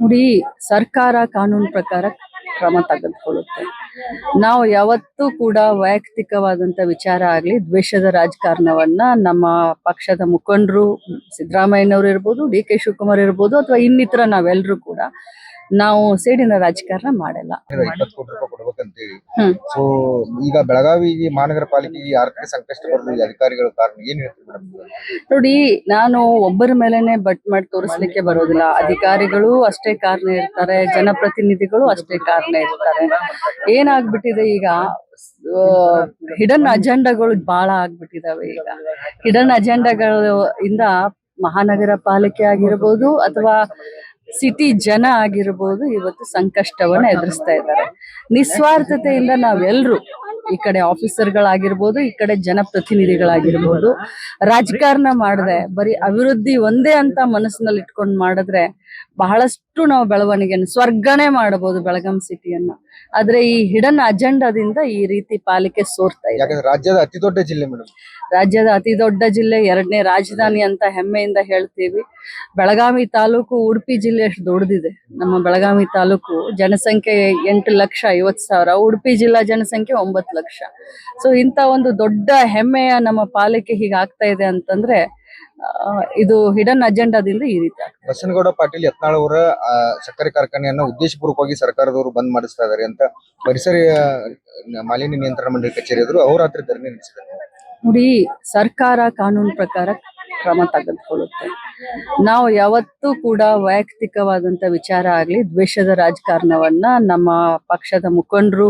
ನೋಡಿ, ಸರ್ಕಾರ ಕಾನೂನು ಪ್ರಕಾರ ಕ್ರಮ ತೆಗೆದುಕೊಳ್ಳುತ್ತೆ. ನಾವು ಯಾವತ್ತೂ ಕೂಡ ವೈಯಕ್ತಿಕವಾದಂತ ವಿಚಾರ ಆಗ್ಲಿ, ದ್ವೇಷದ ರಾಜಕಾರಣವನ್ನ ನಮ್ಮ ಪಕ್ಷದ ಮುಖಂಡರು ಸಿದ್ದರಾಮಯ್ಯನವರು ಇರ್ಬೋದು, ಡಿ ಕೆ ಶಿವಕುಮಾರ್ ಇರ್ಬೋದು, ಅಥವಾ ಇನ್ನಿತರ ನಾವೆಲ್ಲರೂ ಕೂಡ ನಾವು ಸೇಡಿನ ರಾಜಕಾರಣ ಮಾಡಲ್ಲ. ಇಪ್ಪತ್ತು ಕೋಟಿ ರೂಪಾಯಿ ಕೊಡ್ಬೇಕಂತೇಳಿ ಹ್ಮ್. ಸೊ ಈಗ ಬೆಳಗಾವಿ ಮಹಾನಗರ ಪಾಲಿಕೆಗೆ ಆರ್ಥಿಕ ಸಂಕಷ್ಟ ಬರಲು ಈ ಅಧಿಕಾರಿಗಳ ಕಾರಣ ಏನ್ ಹೇಳ್ತೀವಿ ಮೇಡಮ್? ನೋಡಿ ನಾನು ಒಬ್ಬರ ಮೇಲೆನೆ ಬಟ್ ಮಾಡಿ ತೋರಿಸ್ಲಿಕ್ಕೆ ಬರೋದಿಲ್ಲ. ಅಧಿಕಾರಿಗಳು ಅಷ್ಟೇ ಕಾರಣ ಇರ್ತಾರೆ ಜನಪ್ರತಿನಿಧಿಗಳು ಅಷ್ಟೇ ಕಾರಣ ಇರ್ತಾರೆ. ಏನಾಗ್ಬಿಟ್ಟಿದೆ ಈಗ ಹಿಡನ್ ಅಜೆಂಡಾಗಳು ಬಹಳ ಆಗ್ಬಿಟ್ಟಿದಾವೆ ಈಗ. ಹಿಡನ್ ಅಜೆಂಡಾಗಳು ಇಂದ ಮಹಾನಗರ ಪಾಲಿಕೆ ಆಗಿರ್ಬೋದು ಅಥವಾ ಸಿಟಿ ಜನ ಆಗಿರ್ಬೋದು ಇವತ್ತು ಸಂಕಷ್ಟವನ್ನ ಎದುರಿಸ್ತಾ ಇದ್ದಾರೆ. ನಿಸ್ವಾರ್ಥತೆಯಿಂದ ನಾವೆಲ್ಲರೂ ಈ ಕಡೆ ಆಫೀಸರ್ಗಳಾಗಿರ್ಬೋದು ಈ ಕಡೆ ಜನಪ್ರತಿನಿಧಿಗಳಾಗಿರ್ಬೋದು. ರಾಜಕಾರಣ ಮಾಡದೆ ಬರೀ ಅಭಿವೃದ್ಧಿ ಒಂದೇ ಅಂತ ಮನಸ್ಸಿನಲ್ಲಿ ಇಟ್ಕೊಂಡು ಮಾಡಿದ್ರೆ ಬಹಳಷ್ಟು ನಾವು ಬೆಳವಣಿಗೆಯನ್ನು ಸ್ವರ್ಗನೆ ಮಾಡಬಹುದು ಬೆಳಗಾಂ ಸಿಟಿಯನ್ನು. ಆದ್ರೆ ಈ ಹಿಡನ್ ಅಜೆಂಡಾದಿಂದ ಈ ರೀತಿ ಪಾಲಿಕೆ ಸೋರ್ತಾ ಇದೆ. ರಾಜ್ಯದ ಅತಿ ದೊಡ್ಡ ಜಿಲ್ಲೆ ಮೇಡಮ್ ರಾಜ್ಯದ ಅತಿ ದೊಡ್ಡ ಜಿಲ್ಲೆ ಎರಡನೇ ರಾಜಧಾನಿ ಅಂತ ಹೆಮ್ಮೆಯಿಂದ ಹೇಳ್ತೀವಿ. ಬೆಳಗಾವಿ ತಾಲೂಕು ಉಡುಪಿ ಜಿಲ್ಲೆ ಅಷ್ಟು ದೊಡ್ಡದಿದೆ. ನಮ್ಮ ಬೆಳಗಾವಿ ತಾಲೂಕು ಜನಸಂಖ್ಯೆ ಎಂಟು ಲಕ್ಷ ಐವತ್ತು ಸಾವಿರ. ಉಡುಪಿ ಜಿಲ್ಲಾ ಜನಸಂಖ್ಯೆ ಒಂಬತ್ತು ಲಕ್ಷ. ಸೊ ಇಂಥ ಒಂದು ದೊಡ್ಡ ಹೆಮ್ಮೆಯ ನಮ್ಮ ಪಾಲಿಕೆ ಹೀಗೆ ಆಗ್ತಾ ಇದೆ ಅಂತಂದ್ರೆ ಇದು ಹಿಡನ್ ಅಜೆಂಡಾದಿಂದ ಈ ರೀತಿ ಬಸನಗೌಡ ಪಾಟೀಲ್ ಯತ್ನಾಳ್ ಅವರ ಸಕ್ಕರೆ ಕಾರ್ಖಾನೆಯನ್ನ ಉದ್ದೇಶಪೂರ್ವಕವಾಗಿ ಸರ್ಕಾರದವರು ಬಂದ್ ಮಾಡಿಸ್ತಾ ಇದಾರೆ ಅಂತ ಪರಿಸರ ಮಾಲಿನ್ಯ ನಿಯಂತ್ರಣ ಮಂಡಳಿ ಕಚೇರಿ ಎದುರು ಅಹೋರಾತ್ರಿ ಧರಣಿ ನಡೆಸಿದ್ದಾರೆ. ನೋಡಿ ಸರ್ಕಾರ ಕಾನೂನು ಪ್ರಕಾರ ಕ್ರಮ ತೆಗೆದುಕೊಳ್ಳುತ್ತೆ. ನಾವು ಯಾವತ್ತೂ ಕೂಡ ವೈಯಕ್ತಿಕವಾದಂತ ವಿಚಾರ ಆಗ್ಲಿ ದ್ವೇಷದ ರಾಜಕಾರಣವನ್ನ ನಮ್ಮ ಪಕ್ಷದ ಮುಖಂಡರು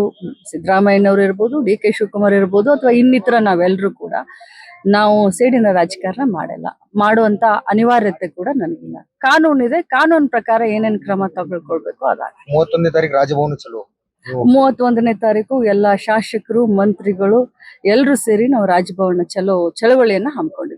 ಸಿದ್ದರಾಮಯ್ಯನವರು ಇರ್ಬೋದು ಡಿ ಕೆ ಶಿವಕುಮಾರ್ ಇರ್ಬೋದು ಅಥವಾ ಇನ್ನಿತರ ನಾವೆಲ್ಲರೂ ಕೂಡ ನಾವು ಸೇಡಿನ ರಾಜಕಾರಣ ಮಾಡಲ್ಲ. ಮಾಡುವಂತ ಅನಿವಾರ್ಯತೆ ಕೂಡ ನನಗಿಲ್ಲ ಇದೆ ಕಾನೂನು ಪ್ರಕಾರ ಏನೇನ್ ಕ್ರಮ ತಗೊಳ್ಕೊಳ್ಬೇಕು ಅದಾಗ ಮೂವತ್ತೊಂದನೇ ತಾರೀಕು ರಾಜಭವನ ಚಲೋ. ಮೂವತ್ತೊಂದನೇ ತಾರೀಕು ಎಲ್ಲ ಶಾಸಕರು ಮಂತ್ರಿಗಳು ಎಲ್ಲರೂ ಸೇರಿ ನಾವು ರಾಜಭವನ ಚಲೋ ಚಳವಳಿಯನ್ನ ಹಮ್ಮಿಕೊಂಡಿದ್ದೀವಿ